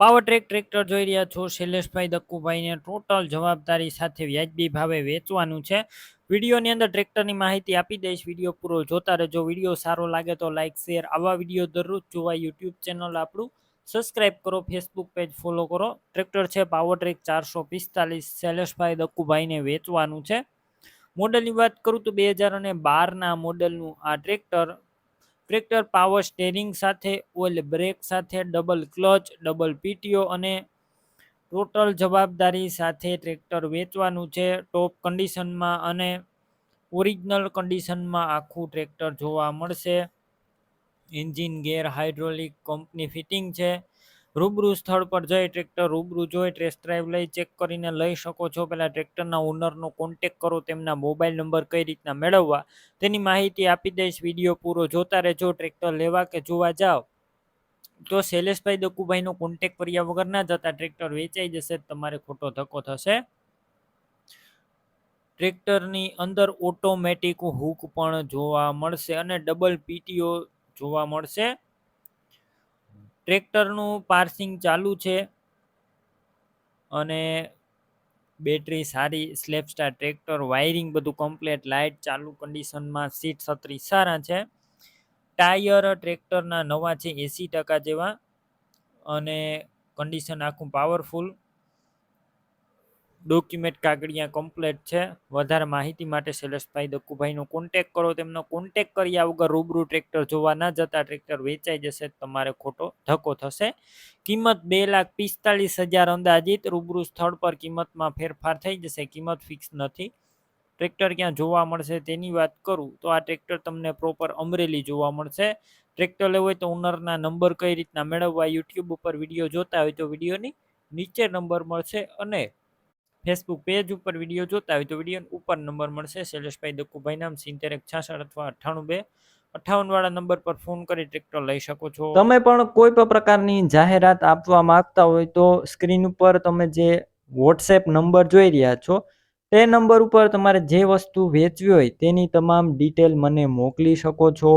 Power track tractor જોઈ રહ્યા છો. શૈલેષભાઈ, દક્કુભાઈને ટોટલ જવાબદારી સાથે વ્યાજબી ભાવે વેચવાનું છે. વિડીયોની અંદર ટ્રેક્ટરની માહિતી આપી દઈશ. વીડિયો પૂરો જોતા રહેજો. વીડિયો સારો લાગે તો લાઇક શેર. આવા વીડિયો દરરોજ જોવા યુટ્યુબ ચેનલ આપણું. સબસ્ક્રાઇબ કરો, ફેસબુક પેજ ફોલો કરો. ટ્રેક્ટર છે પાવર ટ્રેક ચારસો પિસ્તાલીસ. શૈલેષભાઈ, દક્કુભાઈને વેચવાનું છે. મોડલની વાત કરું તો બે હજાર અને બારના મોડલનું આ ટ્રેક્ટર ટ્રેક્ટર પાવર સ્ટેરિંગ સાથે ઓઇલ બ્રેક સાથે ડબલ ક્લચ ડબલ પીટીઓ અને ટોટલ જવાબદારી સાથે ટ્રેક્ટર વેચવાનું છે. ટોપ કન્ડિશનમાં અને ઓરિજિનલ કન્ડિશનમાં આખું ટ્રેક્ટર જોવા મળશે. Engine gear hydraulic company fitting છે. રૂબરૂ સ્થળ પર જઈ ટ્રેક્ટર રૂબરૂ જોઈ ટેસ્ટ ડ્રાઈવ લઈ ચેક કરીને લઈ શકો છો. પહેલાં ટ્રેક્ટરના ઓનરનો કોન્ટેક કરો, તેમના મોબાઈલ નંબર કઈ રીતના મેળવવા, તેની માહિતી આપી દઈશ. વીડિયો પૂરો જોતા રહેજો, ટ્રેક્ટર લેવા કે જોવા જાઓ. તો શૈલેષભાઈ દકુભાઈનો કોન્ટેક કર્યા વગર ના જતા ટ્રેક્ટર વેચાઈ જશે, તમારે ખોટો ધક્કો થશે. ટ્રેક્ટરની અંદર ઓટોમેટિક હુક પણ જોવા મળશે અને ડબલ પીટીઓ જોવા મળશે. ટ્રેક્ટરનું પાર્સિંગ ચાલુ છે અને બેટરી સારી સ્લેપ સ્ટાર ટ્રેક્ટર, વાયરિંગ બધું કમ્પ્લેટ લાઇટ ચાલુ કન્ડિશનમાં સીટ છત્રી સારા છે. ટાયર ટ્રેક્ટરના નવા છે એંસી ટકા જેવા અને કન્ડિશન આખું પાવરફુલ ડોક્યુમેન્ટ કાગળિયા કમ્પ્લેટ છે. વધારે માહિતી માટે શૈલેષભાઈ દક્કુભાઈનો કોન્ટેક કરો. તેમનો કોન્ટેક કર્યા વગર રૂબરૂ ટ્રેક્ટર જોવા ના જતા ટ્રેક્ટર વેચાઈ જશે. તમારે ખોટો ધક્કો થશે. કિંમત બે લાખ પિસ્તાલીસ હજાર અંદાજિત. રૂબરૂ સ્થળ પર કિંમતમાં ફેરફાર થઈ જશે. કિંમત ફિક્સ નથી. ટ્રેક્ટર ક્યાં જોવા મળશે તેની વાત કરું તો આ ટ્રેક્ટર તમને પ્રોપર અમરેલી જોવા મળશે. ટ્રેક્ટર લેવું હોય તો ઓનરના નંબર કઈ રીતના મેળવવા યુટ્યુબ ઉપર વીડિયો જોતા હોય તો વિડીયોની નીચે નંબર મળશે અને ફેસબુક પેજ ઉપર વીડિયો જોતા હોય તો વીડિયો ઉપર નંબર મળશે. શૈલેષભાઈ દક્કુભાઈ નામ સિત્તેર એક છાસઠ અથવા અઠ્ઠાણું બે. અઠાવન વાળા નંબર પર ફોન કરી ટ્રેક્ટર લઈ શકો છો. તમે પણ કોઈ પણ પ્રકારની જાહેરાત આપવા માંગતા હોય તો સ્ક્રીન ઉપર તમે જે વોટ્સએપ નંબર જોઈ રહ્યા છો, તે નંબર ઉપર તમારે જે વસ્તુ વેચવી હોય તેની તમામ ડિટેલ મને મોકલી શકો છો.